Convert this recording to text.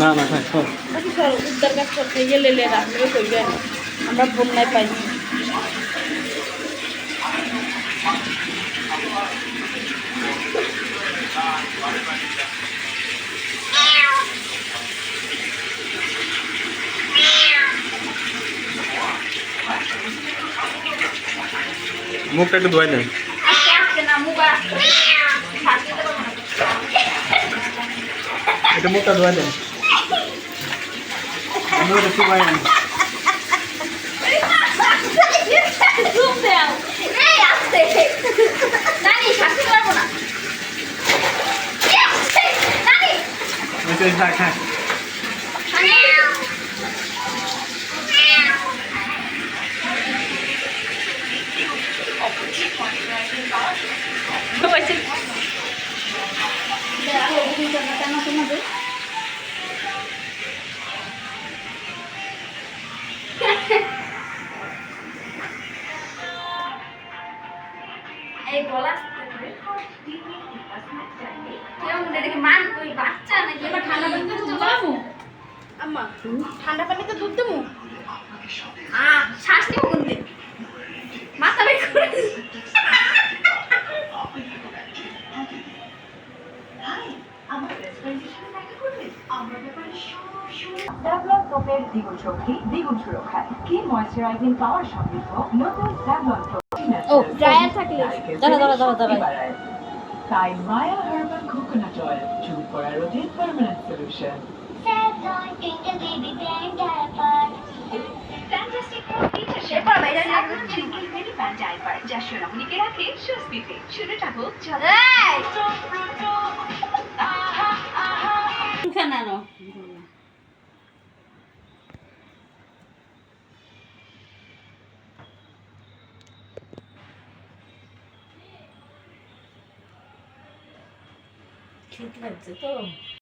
না না থাক সব বাকি সর উদ্ধার কাজ করতে গেলে লে রাখবে কইবে আমরা বন্যায় পাইছি মুখটা একটু ধোয়াই দেন আজকে আজকে না মুগা থাকতে পারবো না এটা মুখটা ধোয়াই দেন আমি ওটা চুপাই আনি জুম দাও এই এই গলা মান ঠান্ডা পানিতে দুধ দেবো। শ্বাস নেব কোনতে মাথা বের করে দ্বিগুণ শক্তি দ্বিগুণ সুরক্ষা। কি ময়শ্চারাইজিং পাওয়ার সমৃদ্ধ নতুন ও থাকলে দাঁড়া দাঁড়া দাঁড়া দাঁড়া। তাই মায়া হার্বাল কোকোনাট অয়েল চুল পড়া রোধে পার্মানেন্ট সলিউশন যা সোনামণিকে রাখে স্বস্তিতে শুনে হোক Kita 错